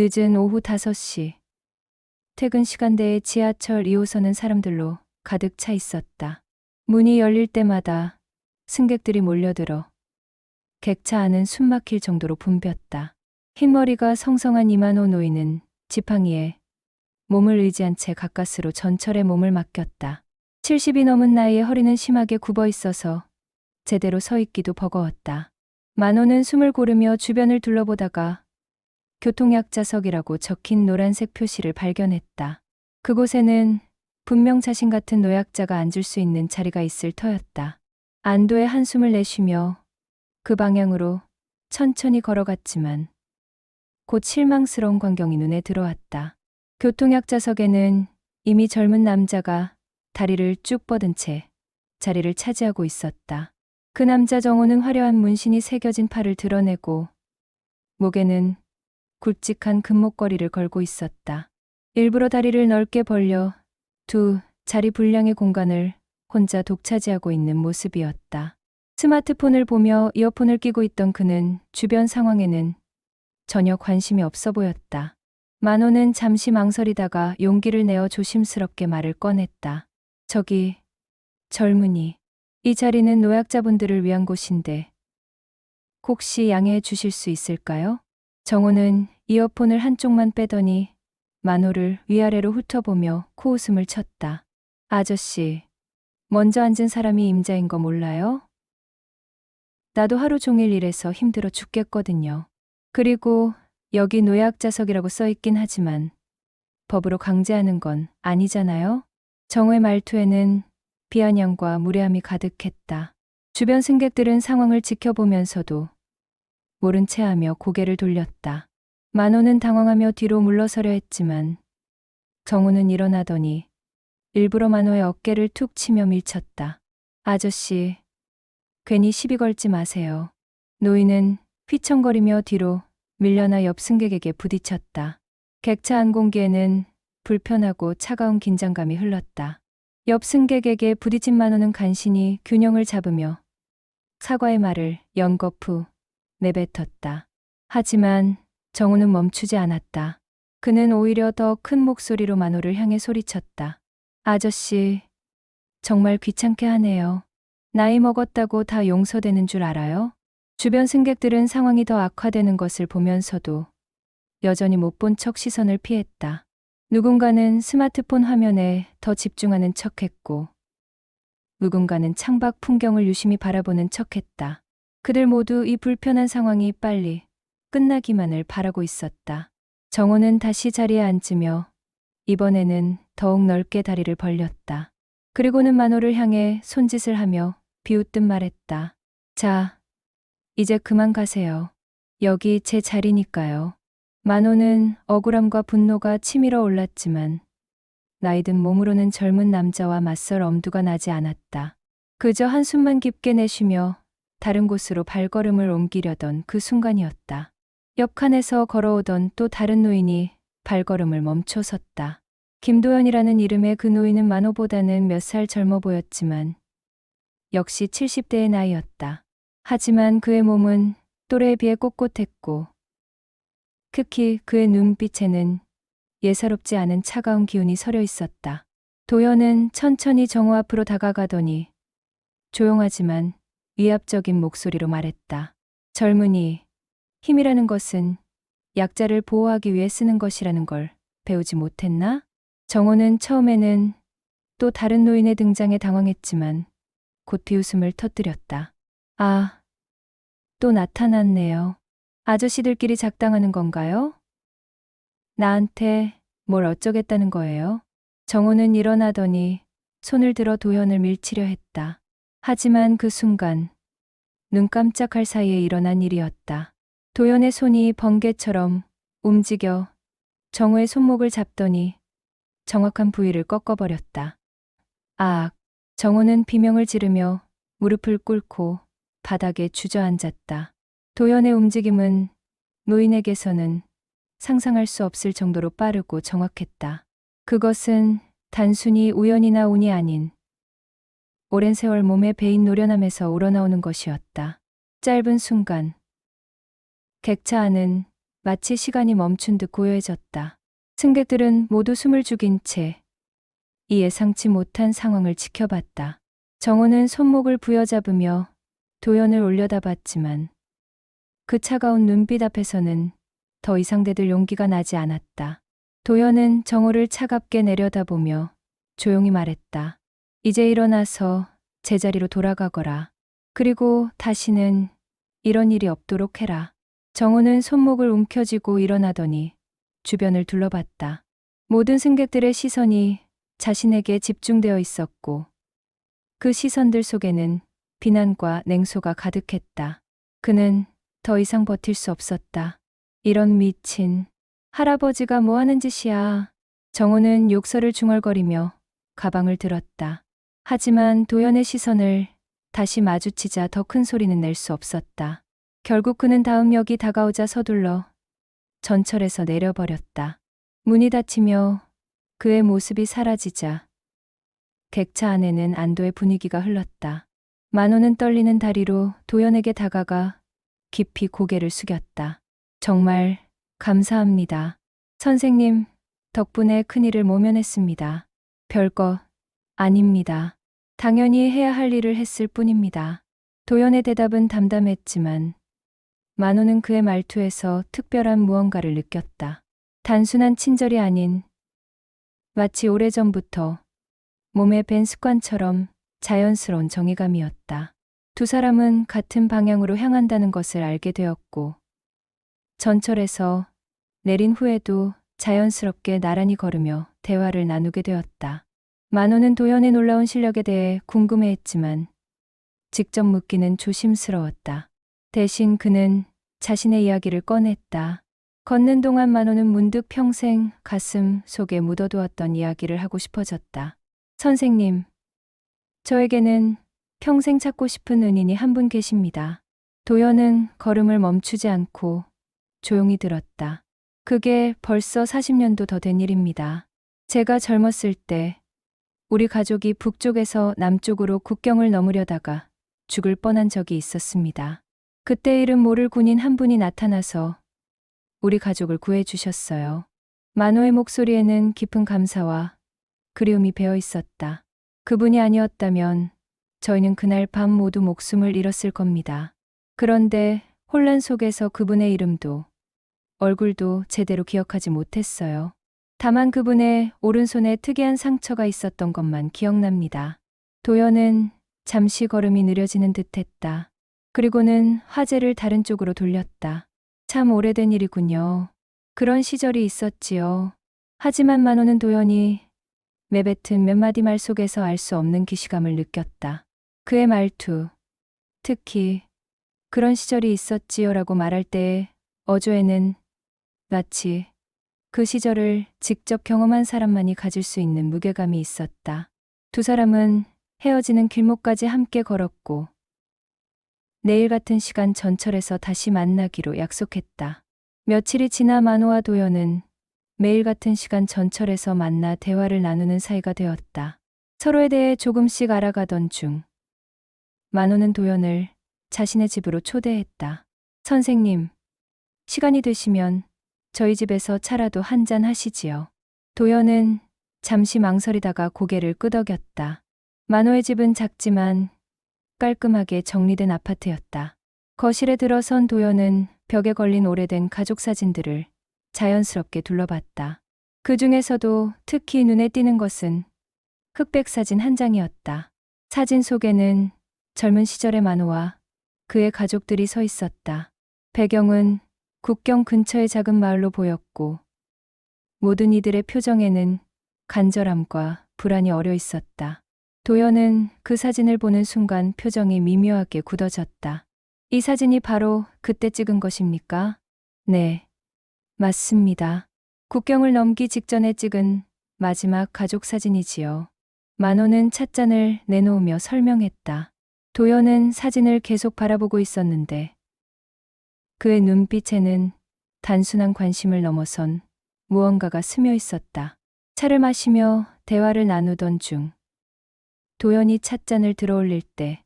늦은 오후 5시. 퇴근 시간대에 지하철 2호선은 사람들로 가득 차 있었다. 문이 열릴 때마다 승객들이 몰려들어 객차 안은 숨막힐 정도로 붐볐다. 흰머리가 성성한 이만호 노인은 지팡이에 몸을 의지한 채 가까스로 전철에 몸을 맡겼다. 70이 넘은 나이에 허리는 심하게 굽어 있어서 제대로 서 있기도 버거웠다. 만호는 숨을 고르며 주변을 둘러보다가 교통약 자석이라고 적힌 노란색 표시를 발견했다. 그곳에는 분명 자신 같은 노약자가 앉을 수 있는 자리가 있을 터였다. 안도의 한숨을 내쉬며 그 방향으로 천천히 걸어갔지만 곧 실망스러운 광경이 눈에 들어왔다. 교통약 자석에는 이미 젊은 남자가 다리를 쭉 뻗은 채 자리를 차지하고 있었다. 그 남자 정호는 화려한 문신이 새겨진 팔을 드러내고 목에는 굵직한 금목걸이를 걸고 있었다. 일부러 다리를 넓게 벌려 두 자리 분량의 공간을 혼자 독차지하고 있는 모습이었다. 스마트폰을 보며 이어폰을 끼고 있던 그는 주변 상황에는 전혀 관심이 없어 보였다. 만호는 잠시 망설이다가 용기를 내어 조심스럽게 말을 꺼냈다. 저기, 젊은이. 이 자리는 노약자분들을 위한 곳인데, 혹시 양해해 주실 수 있을까요? 정호는 이어폰을 한쪽만 빼더니 만호를 위아래로 훑어보며 코웃음을 쳤다. 아저씨, 먼저 앉은 사람이 임자인 거 몰라요? 나도 하루 종일 일해서 힘들어 죽겠거든요. 그리고 여기 노약자석이라고 써 있긴 하지만 법으로 강제하는 건 아니잖아요? 정호의 말투에는 비아냥과 무례함이 가득했다. 주변 승객들은 상황을 지켜보면서도 모른 채 하며 고개를 돌렸다. 만호는 당황하며 뒤로 물러서려 했지만 정우는 일어나더니 일부러 만호의 어깨를 툭 치며 밀쳤다. 아저씨, 괜히 시비 걸지 마세요. 노인은 휘청거리며 뒤로 밀려나 옆 승객에게 부딪혔다. 객차 안 공기에는 불편하고 차가운 긴장감이 흘렀다. 옆 승객에게 부딪힌 만호는 간신히 균형을 잡으며 사과의 말을 연거푸 내뱉었다. 하지만 정우는 멈추지 않았다. 그는 오히려 더 큰 목소리로 만호를 향해 소리쳤다. 아저씨, 정말 귀찮게 하네요. 나이 먹었다고 다 용서되는 줄 알아요? 주변 승객들은 상황이 더 악화되는 것을 보면서도 여전히 못 본 척 시선을 피했다. 누군가는 스마트폰 화면에 더 집중하는 척 했고, 누군가는 창밖 풍경을 유심히 바라보는 척 했다. 그들 모두 이 불편한 상황이 빨리 끝나기만을 바라고 있었다. 정호는 다시 자리에 앉으며 이번에는 더욱 넓게 다리를 벌렸다. 그리고는 만호를 향해 손짓을 하며 비웃듯 말했다. 자, 이제 그만 가세요. 여기 제 자리니까요. 만호는 억울함과 분노가 치밀어 올랐지만 나이든 몸으로는 젊은 남자와 맞설 엄두가 나지 않았다. 그저 한숨만 깊게 내쉬며 다른 곳으로 발걸음을 옮기려던 그 순간이었다. 옆칸에서 걸어오던 또 다른 노인이 발걸음을 멈춰 섰다. 김도연이라는 이름의 그 노인은 만호보다는 몇 살 젊어 보였지만 역시 70대의 나이였다. 하지만 그의 몸은 또래에 비해 꼿꼿했고 특히 그의 눈빛에는 예사롭지 않은 차가운 기운이 서려 있었다. 도연은 천천히 정호 앞으로 다가가더니 조용하지만 위압적인 목소리로 말했다. 젊은이, 힘이라는 것은 약자를 보호하기 위해 쓰는 것이라는 걸 배우지 못했나? 정호는 처음에는 또 다른 노인의 등장에 당황했지만 곧 비웃음을 터뜨렸다. 아, 또 나타났네요. 아저씨들끼리 작당하는 건가요? 나한테 뭘 어쩌겠다는 거예요? 정호는 일어나더니 손을 들어 도현을 밀치려 했다. 하지만 그 순간 눈 깜짝할 사이에 일어난 일이었다. 도연의 손이 번개처럼 움직여 정호의 손목을 잡더니 정확한 부위를 꺾어버렸다. 아, 정호는 비명을 지르며 무릎을 꿇고 바닥에 주저앉았다. 도연의 움직임은 노인에게서는 상상할 수 없을 정도로 빠르고 정확했다. 그것은 단순히 우연이나 운이 아닌 오랜 세월 몸에 배인 노련함에서 우러나오는 것이었다. 짧은 순간 객차 안은 마치 시간이 멈춘 듯 고요해졌다. 승객들은 모두 숨을 죽인 채 이 예상치 못한 상황을 지켜봤다. 정호는 손목을 부여잡으며 도연을 올려다봤지만 그 차가운 눈빛 앞에서는 더 이상 대들 용기가 나지 않았다. 도연은 정호를 차갑게 내려다보며 조용히 말했다. 이제 일어나서 제자리로 돌아가거라. 그리고 다시는 이런 일이 없도록 해라. 정호는 손목을 움켜쥐고 일어나더니 주변을 둘러봤다. 모든 승객들의 시선이 자신에게 집중되어 있었고 그 시선들 속에는 비난과 냉소가 가득했다. 그는 더 이상 버틸 수 없었다. 이런 미친 할아버지가 뭐 하는 짓이야. 정호는 욕설을 중얼거리며 가방을 들었다. 하지만 도연의 시선을 다시 마주치자 더 큰 소리는 낼 수 없었다. 결국 그는 다음 역이 다가오자 서둘러 전철에서 내려버렸다. 문이 닫히며 그의 모습이 사라지자 객차 안에는 안도의 분위기가 흘렀다. 만호는 떨리는 다리로 도연에게 다가가 깊이 고개를 숙였다. 정말 감사합니다. 선생님, 덕분에 큰일을 모면했습니다. 별거 아닙니다. 당연히 해야 할 일을 했을 뿐입니다. 도연의 대답은 담담했지만 만호는 그의 말투에서 특별한 무언가를 느꼈다. 단순한 친절이 아닌 마치 오래전부터 몸에 밴 습관처럼 자연스러운 정의감이었다. 두 사람은 같은 방향으로 향한다는 것을 알게 되었고, 전철에서 내린 후에도 자연스럽게 나란히 걸으며 대화를 나누게 되었다. 만호는 도연의 놀라운 실력에 대해 궁금해했지만, 직접 묻기는 조심스러웠다. 대신 그는 자신의 이야기를 꺼냈다. 걷는 동안 만호는 문득 평생 가슴 속에 묻어두었던 이야기를 하고 싶어졌다. 선생님, 저에게는 평생 찾고 싶은 은인이 한 분 계십니다. 도연은 걸음을 멈추지 않고 조용히 들었다. 그게 벌써 40년도 더 된 일입니다. 제가 젊었을 때 우리 가족이 북쪽에서 남쪽으로 국경을 넘으려다가 죽을 뻔한 적이 있었습니다. 그때 이름 모를 군인 한 분이 나타나서 우리 가족을 구해 주셨어요. 만호의 목소리에는 깊은 감사와 그리움이 배어 있었다. 그분이 아니었다면 저희는 그날 밤 모두 목숨을 잃었을 겁니다. 그런데 혼란 속에서 그분의 이름도 얼굴도 제대로 기억하지 못했어요. 다만 그분의 오른손에 특이한 상처가 있었던 것만 기억납니다. 도연은 잠시 걸음이 느려지는 듯 했다. 그리고는 화제를 다른 쪽으로 돌렸다. 참 오래된 일이군요. 그런 시절이 있었지요. 하지만 만호는 도연이 매뱉은 몇 마디 말 속에서 알 수 없는 기시감을 느꼈다. 그의 말투, 특히 그런 시절이 있었지요라고 말할 때의 어조에는 마치 그 시절을 직접 경험한 사람만이 가질 수 있는 무게감이 있었다. 두 사람은 헤어지는 길목까지 함께 걸었고 내일 같은 시간 전철에서 다시 만나기로 약속했다. 며칠이 지나 만호와 도연은 매일 같은 시간 전철에서 만나 대화를 나누는 사이가 되었다. 서로에 대해 조금씩 알아가던 중 만호는 도연을 자신의 집으로 초대했다. 선생님, 시간이 되시면 저희 집에서 차라도 한 잔 하시지요. 도연은 잠시 망설이다가 고개를 끄덕였다. 만호의 집은 작지만 깔끔하게 정리된 아파트였다. 거실에 들어선 도연은 벽에 걸린 오래된 가족 사진들을 자연스럽게 둘러봤다. 그 중에서도 특히 눈에 띄는 것은 흑백 사진 한 장이었다. 사진 속에는 젊은 시절의 만호와 그의 가족들이 서 있었다. 배경은 국경 근처의 작은 마을로 보였고 모든 이들의 표정에는 간절함과 불안이 어려 있었다. 도연은 그 사진을 보는 순간 표정이 미묘하게 굳어졌다. 이 사진이 바로 그때 찍은 것입니까? 네. 맞습니다. 국경을 넘기 직전에 찍은 마지막 가족 사진이지요. 만호는 찻잔을 내놓으며 설명했다. 도연은 사진을 계속 바라보고 있었는데 그의 눈빛에는 단순한 관심을 넘어선 무언가가 스며 있었다. 차를 마시며 대화를 나누던 중 도연이 찻잔을 들어올릴 때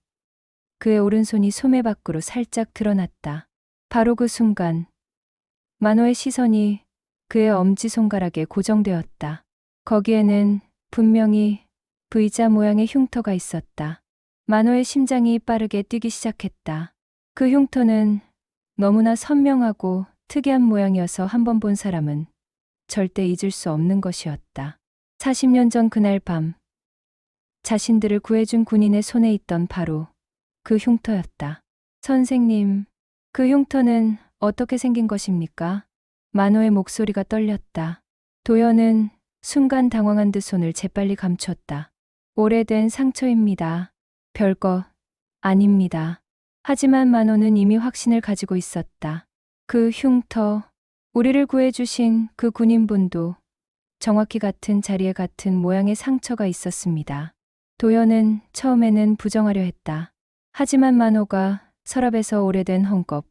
그의 오른손이 소매 밖으로 살짝 드러났다. 바로 그 순간 만호의 시선이 그의 엄지손가락에 고정되었다. 거기에는 분명히 V자 모양의 흉터가 있었다. 만호의 심장이 빠르게 뛰기 시작했다. 그 흉터는 너무나 선명하고 특이한 모양이어서 한 번 본 사람은 절대 잊을 수 없는 것이었다. 40년 전 그날 밤, 자신들을 구해준 군인의 손에 있던 바로 그 흉터였다. 선생님, 그 흉터는 어떻게 생긴 것입니까? 만호의 목소리가 떨렸다. 도연은 순간 당황한 듯 손을 재빨리 감췄다. 오래된 상처입니다. 별거 아닙니다. 하지만 만호는 이미 확신을 가지고 있었다. 그 흉터, 우리를 구해주신 그 군인분도 정확히 같은 자리에 같은 모양의 상처가 있었습니다. 도연은 처음에는 부정하려 했다. 하지만 만호가 서랍에서 오래된 헝겊,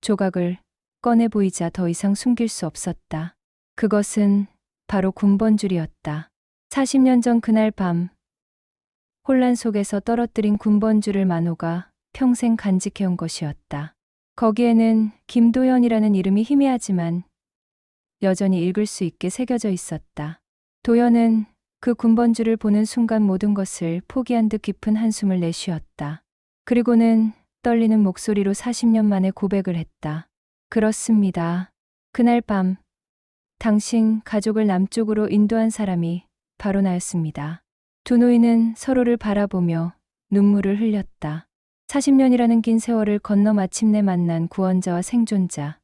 조각을 꺼내 보이자 더 이상 숨길 수 없었다. 그것은 바로 군번줄이었다. 40년 전 그날 밤, 혼란 속에서 떨어뜨린 군번줄을 만호가 평생 간직해온 것이었다. 거기에는 김도연이라는 이름이 희미하지만 여전히 읽을 수 있게 새겨져 있었다. 도연은 그 군번줄을 보는 순간 모든 것을 포기한 듯 깊은 한숨을 내쉬었다. 그리고는 떨리는 목소리로 40년 만에 고백을 했다. 그렇습니다. 그날 밤, 당신 가족을 남쪽으로 인도한 사람이 바로 나였습니다. 두 노인은 서로를 바라보며 눈물을 흘렸다. 40년이라는 긴 세월을 건너 마침내 만난 구원자와 생존자.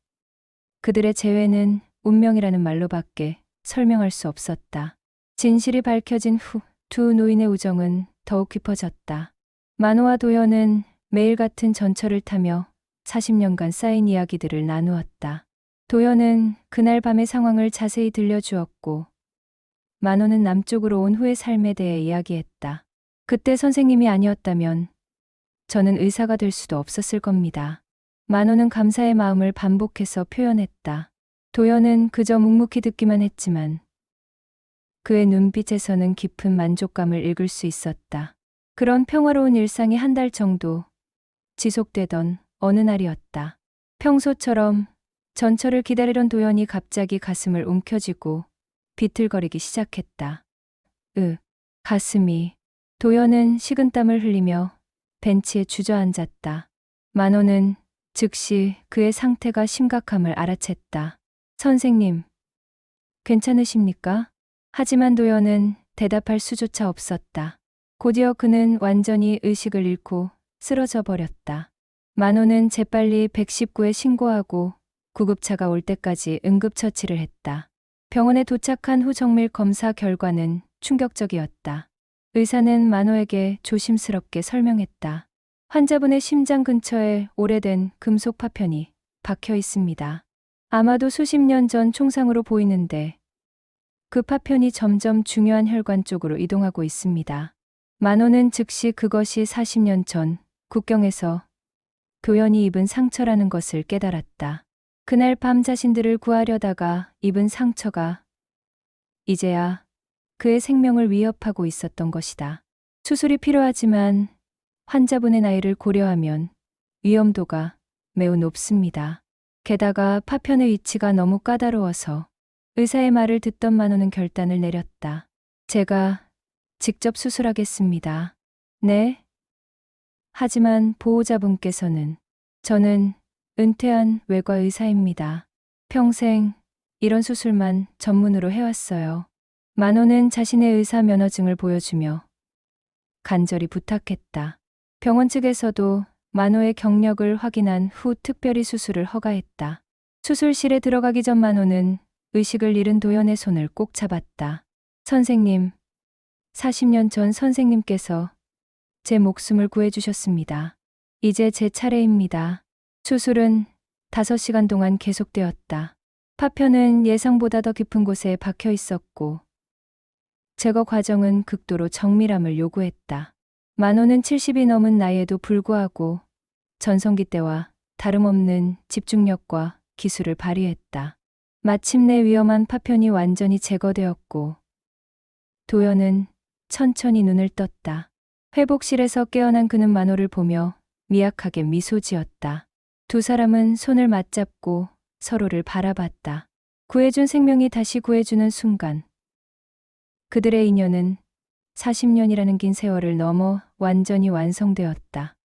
그들의 재회는 운명이라는 말로밖에 설명할 수 없었다. 진실이 밝혀진 후 두 노인의 우정은 더욱 깊어졌다. 만호와 도연은 매일 같은 전철을 타며 40년간 쌓인 이야기들을 나누었다. 도연은 그날 밤의 상황을 자세히 들려주었고, 만호는 남쪽으로 온 후의 삶에 대해 이야기했다. 그때 선생님이 아니었다면 저는 의사가 될 수도 없었을 겁니다. 만호는 감사의 마음을 반복해서 표현했다. 도연은 그저 묵묵히 듣기만 했지만 그의 눈빛에서는 깊은 만족감을 읽을 수 있었다. 그런 평화로운 일상이 한 달 정도 지속되던 어느 날이었다. 평소처럼 전철을 기다리던 도연이 갑자기 가슴을 움켜쥐고 비틀거리기 시작했다. 으, 가슴이. 도연은 식은땀을 흘리며 벤치에 주저앉았다. 만호는 즉시 그의 상태가 심각함을 알아챘다. 선생님, 괜찮으십니까? 하지만 도연은 대답할 수조차 없었다. 곧이어 그는 완전히 의식을 잃고 쓰러져 버렸다. 만호는 재빨리 119에 신고하고 구급차가 올 때까지 응급처치를 했다. 병원에 도착한 후 정밀 검사 결과는 충격적이었다. 의사는 만호에게 조심스럽게 설명했다. 환자분의 심장 근처에 오래된 금속 파편이 박혀 있습니다. 아마도 수십 년 전 총상으로 보이는데 그 파편이 점점 중요한 혈관 쪽으로 이동하고 있습니다. 만호는 즉시 그것이 40년 전 국경에서 교연이 입은 상처라는 것을 깨달았다. 그날 밤 자신들을 구하려다가 입은 상처가 이제야 그의 생명을 위협하고 있었던 것이다. 수술이 필요하지만 환자분의 나이를 고려하면 위험도가 매우 높습니다. 게다가 파편의 위치가 너무 까다로워서 의사의 말을 듣던 만호는 결단을 내렸다. 제가 직접 수술하겠습니다. 네? 하지만 보호자분께서는 저는 은퇴한 외과 의사입니다. 평생 이런 수술만 전문으로 해왔어요. 만호는 자신의 의사 면허증을 보여주며 간절히 부탁했다. 병원 측에서도 만호의 경력을 확인한 후 특별히 수술을 허가했다. 수술실에 들어가기 전 만호는 의식을 잃은 도연의 손을 꼭 잡았다. 선생님, 40년 전 선생님께서 제 목숨을 구해주셨습니다. 이제 제 차례입니다. 수술은 5시간 동안 계속되었다. 파편은 예상보다 더 깊은 곳에 박혀 있었고, 제거 과정은 극도로 정밀함을 요구했다. 만호는 70이 넘은 나이에도 불구하고 전성기 때와 다름없는 집중력과 기술을 발휘했다. 마침내 위험한 파편이 완전히 제거되었고, 도연은 천천히 눈을 떴다. 회복실에서 깨어난 그는 만호를 보며 미약하게 미소 지었다. 두 사람은 손을 맞잡고 서로를 바라봤다. 구해준 생명이 다시 구해주는 순간. 그들의 인연은 40년이라는 긴 세월을 넘어 완전히 완성되었다.